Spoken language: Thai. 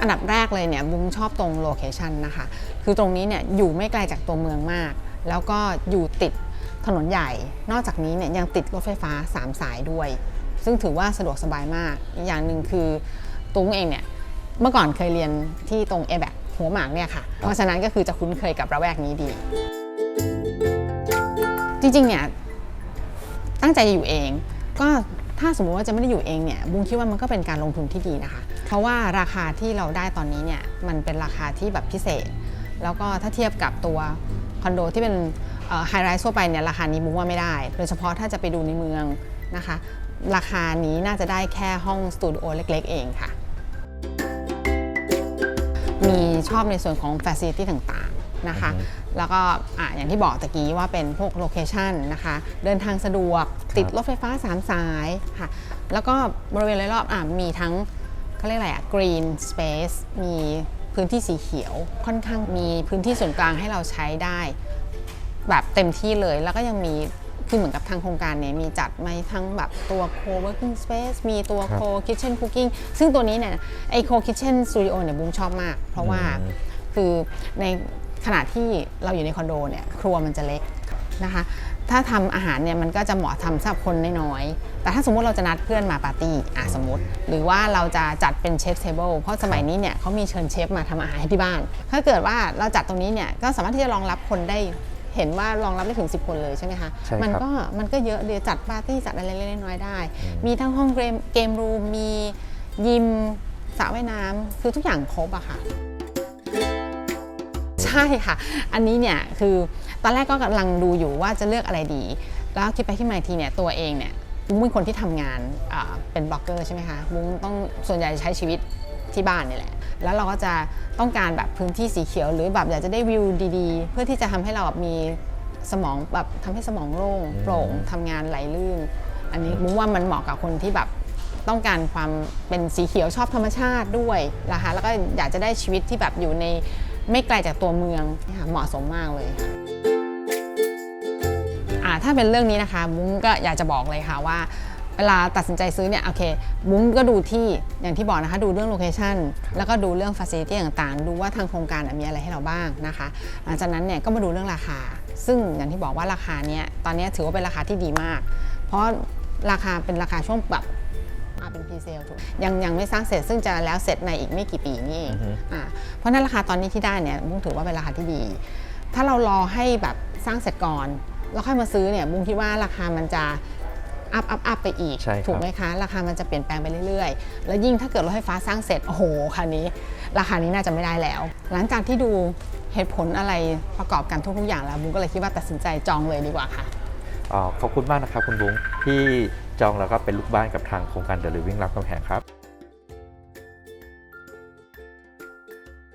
อันดับแรกเลยเนี่ยบุ้งชอบตรงโลเคชันนะคะ คือตรงนี้เนี่ยอยู่ไม่ไกลจากตัวเมืองมาก แล้วก็อยู่ติดถนนใหญ่ นอกจากนี้เนี่ยยังติดรถไฟฟ้า 3 สายด้วย ซึ่งถือว่าสะดวกสบายมาก อย่างหนึ่งคือตุ้งเองเนี่ยเมื่อก่อนเคยเรียนที่ตรง a b a c หัวหมากเนี่ยค่ะ เพราะฉะนั้นก็คือจะคุ้นเคยกับระแวกนี้ดี จริงๆเนี่ยตั้งใจจะอยู่เองก็ ถ้าสมมติว่าจะไม่ได้อยู่เองเนี่ยบุ้งคิดว่ามันก็เป็นการลงทุนที่ดีนะคะ เพราะว่าราคาที่เราได้ตอนนี้เนี่ยมันเป็นราคาที่แบบพิเศษ แล้วก็ถ้าเทียบกับตัวคอนโดที่เป็นไฮไรส์ทั่วไปเนี่ยราคานี้บุ้งว่าไม่ได้ โดยเฉพาะถ้าจะไปดูในเมืองนะคะ ราคานี้น่าจะได้แค่ห้องสตูดิโอเล็กๆ เองค่ะ มีชอบในส่วนของ Facility ต่างๆ นะคะ แล้วก็อะอย่างที่บอกตะกี้ว่าเป็นพวกโลเคชันนะคะ เดินทางสะดวก ติดรถไฟฟ้า 3 สายค่ะ แล้วก็บริเวณรอบๆอะมีทั้งเขาเรียกอะไรอะ green space มีพื้นที่สีเขียว ค่อนข้างมีพื้นที่ส่วนกลางให้เราใช้ได้ แบบเต็มที่เลย แล้วก็ยังมีคือเหมือนกับทางโครงการเนี่ยมีจัดมาทั้งแบบตัว co-working space มีตัวครับ co-kitchen cooking ซึ่งตัวนี้เนี่ยไอ co-kitchen studio เนี่ยบุ้งชอบมาก เพราะว่าอืมคือใน ขณะที่เราอยู่ในคอนโดเนี่ยครัวมันจะเล็กนะคะ ถ้าทำอาหารเนี่ยมันก็จะเหมาะทำสำหรับคนน้อยๆ แต่ถ้าสมมุติเราจะนัดเพื่อนมาปาร์ตี้อะสมมติ หรือว่าเราจะจัดเป็นเชฟเทเบิลเพราะสมัยนี้เนี่ยเขามีเชิญเชฟมาทำอาหารให้ที่บ้าน ถ้าเกิดว่าเราจัดตรงนี้เนี่ยก็สามารถที่จะรองรับคนได้เห็นว่ารองรับได้ถึง 10 คนเลยใช่ไหมคะใช่ครับมันก็มันก็เยอะเดี๋ยวจัดปาร์ตี้จัดอะไรเล็กๆน้อยๆได้ มีทั้งห้องเกมเกมรูมมียิมสระว่ายน้ำคือทุกอย่างครบอะค่ะใช่ค่ะ อันนี้เนี่ยคือตอนแรกก็กำลังดูอยู่ว่าจะเลือกอะไรดี แล้วคิดไปที่มาอีกทีเนี่ยตัวเองเนี่ยบุ้งเป็นคนที่ทำงานอ่าเป็นบล็อกเกอร์ใช่ไหมคะบุ้งต้องส่วนใหญ่จะใช้ชีวิตที่บ้านนี่แหละ แล้วเราก็จะต้องการแบบพื้นที่สีเขียว หรือแบบอยากจะได้วิวดีๆ เพื่อที่จะทำให้เราแบบมีสมองแบบทำให้สมองโล่งโปร่งทำงานไหลลื่น อันนี้บุ้งว่ามันเหมาะกับคนที่แบบต้องการความเป็นสีเขียวชอบธรรมชาติด้วยนะคะแล้วก็อยากจะได้ชีวิตที่แบบอยู่ใน ไม่ไกลจากตัวเมืองนะคะเหมาะสมมากเลยอ่าถ้าเป็นเรื่องนี้นะคะบุ้งก็อยากจะบอกเลยค่ะว่าเวลาตัดสินใจซื้อเนี่ยโอเคบุ้งก็ดูที่อย่างที่บอกนะคะดูเรื่องโลเคชันแล้วก็ดูเรื่องฟ a ซิลิตี้ต่างๆ ดูว่าทางโครงการมีอะไรให้เราบ้างนะคะหลังจากนั้นเนี่ยก็มาดูเรื่องราคา ซึ่งอย่างที่บอกว่าราคาเนี่ยตอนนี้ถือว่าเป็นราคาที่ดีมาก เพราะราคาเป็นราคาช่วงแบบอ่าเป็นพรีเซลถูกยังยังไม่สร้างเสร็จซึ่งจะแล้วเสร็จในอีกไม่กี่ปีนี่เองอือฮึอ่าเพ ราะฉะนั้นราคาตอนนี้ที่ได้เนี่ยบุ้งถือว่าเป็นราคาที่ดี ถ้าเรารอให้แบบสร้างเสร็จก่อน แล้วค่อยมาซื้อเนี่ยบุ้งคิดว่าราคามันจะอัพอัพอัพไปอีก ใช่ครับ ถูกไหมคะ ราคามันจะเปลี่ยนแปลงไปเรื่อยๆ แล้วยิ่งถ้าเกิดรถไฟฟ้าสร้างเสร็จ โอ้โหคันนี้ ราคานี้น่าจะไม่ได้แล้ว หลังจากที่ดูเหตุผลอะไรประกอบกันทุกๆอย่างแล้วบุ้งก็เลยคิดว่าตัดสินใจจองเลยดีกว่าค่ะอ๋อขอบคุณมากนะครับคุณบุ้งที่จองแล้วก็เป็นลูกบ้านกับทางโครงการ The Living รับกำแพงครับ